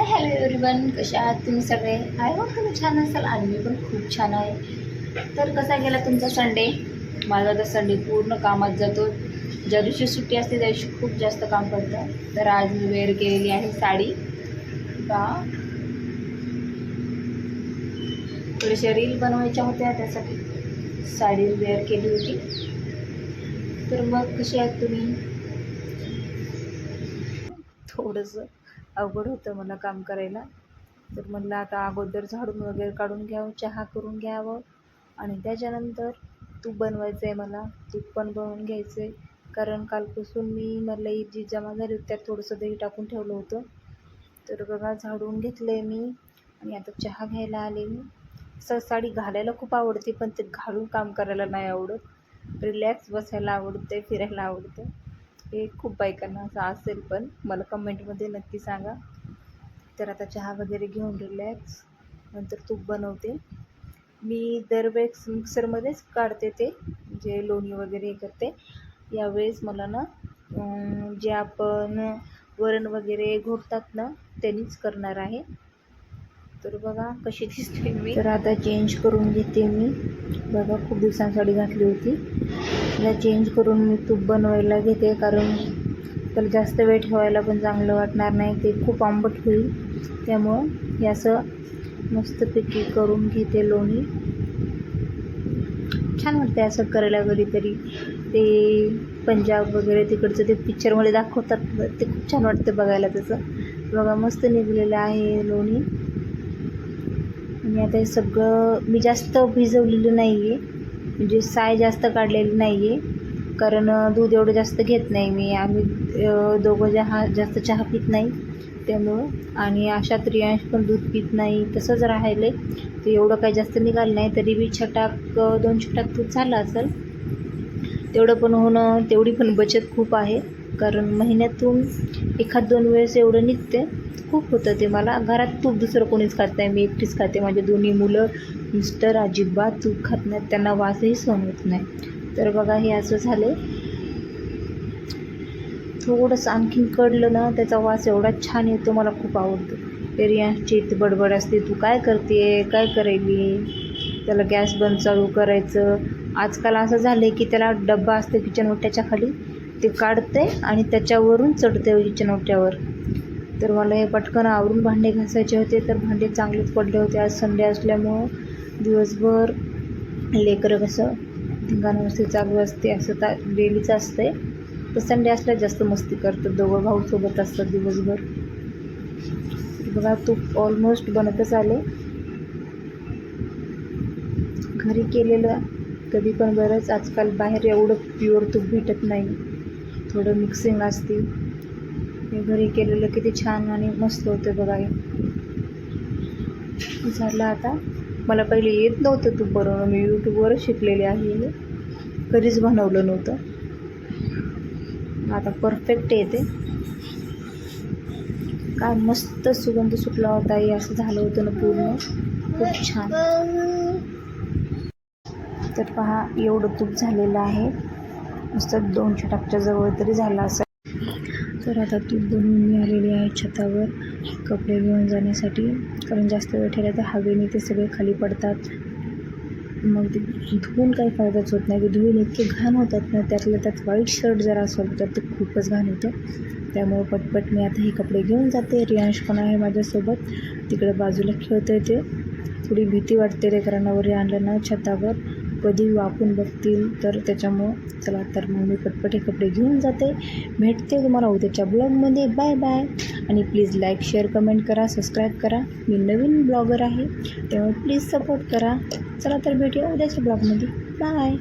Hi hello everyone कसे आहात तुम्ही सगळे? आय होप तुम्ही छान असाल. आणि मी पण खूप छान आहे. तर कसा गेला तुमचा संडे माझा तर संडे पूर्ण कामात जातो. ज्या दिवशी सुट्टी असते त्या दिवशी खूप जास्त काम करतं तर आज मी वेअर केलेली आहे साडी. का थोडेसे रील बनवायच्या होत्या त्यासाठी साडी वेअर केली होती. तर मग कसे आहात तुम्ही? थोडंसं अवघड होतं मला काम करायला. तर म्हणलं आता अगोदर झाडून वगैरे काढून घ्यावं चहा करून घ्यावं. आणि त्याच्यानंतर तूप बनवायचं आहे मला तूप पण बनवून घ्यायचं आहे कारण कालपासून मी मला जी जमा झाली होती त्यात थोडंसं दही टाकून ठेवलं होतं. तर बघा झाडून घेतलं आहे मी. आणि आता चहा घ्यायला आले मी. असं साडी घालायला खूप आवडते पण ते घालून काम करायला नाही आवडत. रिलॅक्स बसायला आवडते फिरायला आवडतं हे खूप बायकांना असं असेल पण मला कमेंटमध्ये नक्की सांगा. तर आता चहा वगैरे घेऊन रिलॅक्स नंतर तूप बनवते. मी दरवेळेस मिक्सरमध्येच काढते ते जे लोणी वगैरे हे करते. यावेळेस मला ना जे आपण वरण वगैरे घोटतात ना त्यांनीच करणार आहे. तर बघा कशी दिसते मी. तर आता चेंज करून घेते मी. बघा खूप दिवसांसाठी घातली होती. त्याला चेंज करून मी तूप बनवायला घेते कारण त्याला जास्त वेळ ठेवायला पण चांगलं वाटणार नाही. ते खूप आंबट होईल. त्यामुळं हे असं मस्तपैकी करून घेते लोणी. छान वाटते असं करायला कधीतरी ते पंजाब वगैरे तिकडचं ते पिक्चरमध्ये दाखवतात. ते खूप छान वाटतं बघायला त्याचं बघा मस्त निघलेलं आहे लोणी. आणि आता हे सगळं मी जास्त भिजवलेलं नाही आहे म्हणजे साय जास्त काढलेली नाही आहे कारण दूध एवढं जास्त घेत नाही मी. आम्ही दोघं जहा जास्त चहा पित नाही त्यामुळं. आणि अशा त्रियांश पण दूध पित नाही. तसंच राहिले ते एवढं काही जास्त निघालं नाही. तरी बी छटाक दोन छटाक दूध झालं असेल. तेवढं पण होणं तेवढी पण बचत खूप आहे. कारण महिन्यातून एखाद दोन वेळेस एवढं निघते. खूप होतं ते मला. घरात तूप दुसरं कोणीच खात नाही. मी एकटीच खाते. माझे दोन्ही मुलं मिस्टर अजिबात तूप खात नाहीत. त्यांना वासही सहन होत नाही. तर बघा हे असं झाले थोडंसं आणखीन कडलं ना त्याचा वास एवढा छान येतो. मला खूप आवडतो. एरियाची इथं बडबड असते. तू काय करते काय करायली? त्याला गॅस बंद चालू करायचं. आजकाल असं झालं आहे की त्याला डब्बा असते किचन ओट्याच्या खाली ते काढते आणि त्याच्यावरून चढते किचन तर मला हे पटकन आवरून भांडे घासायचे होते तर भांडे चांगलेच पडले होते. आज संडे असल्यामुळं दिवसभर लेकरं कसं धिंगाणं चालू असते असं ता डेलीच असते तर संडे असल्यास जास्त मस्ती करतात दोघं भाऊ सोबत असतात दिवसभर. बघा तूप ऑलमोस्ट बनतच आले. घरी केलेलं कधी पण बरंच आजकाल बाहेर एवढं प्युअर तूप भेटत नाही. थोडं मिक्सिंग असते. हे घरी केलेलं किती छान आणि मस्त होतं बघा हे. झालं आता मला पहिले येत नव्हतं तूप बनवणं मी यूट्यूबवरच शिकलेले आहे हे. कधीच बनवलं नव्हतं. आता परफेक्ट येते काय मस्त सुगंध सुटला होता हे असं झालं होतं ना पूर्ण. खूप छान. तर पहा एवढं तूप झालेलं आहे. असतात दोनशे टाकच्या जवळ तरी झालं असं. तर आता तूप बनवून मी आलेली आहे छतावर. कपडे घेऊन जाण्यासाठी. कारण जास्त वेळ ठेवला तर हवेने ते सगळे खाली पडतात. मग ते धुवून काही फायदाच होत नाही. ते धुवून इतके घाण होतात ना त्यातलं त्यात व्हाईट शर्ट जरा असेल तर ते खूपच घाण होतं. त्यामुळे पटपट मी आता हे कपडे घेऊन जाते. रियांश पण आहे माझ्यासोबत. तिकडे बाजूला खेळते ते. थोडी भीती वाटते रेकरांना वरी आणलं ना छतावर. कधी वाकून बघतील तर त्याच्यामुळं चला तर मग मी पटपटे कपडे घेऊन जाते. भेटते तुम्हाला उद्याच्या ब्लॉगमध्ये. Bye bye. आणि प्लीज लाईक शेअर कमेंट करा सबस्क्राईब करा. मी नवीन ब्लॉगर आहे त्यामुळे प्लीज सपोर्ट करा. चला तर भेटूया उद्याच्या ब्लॉगमध्ये. बाय.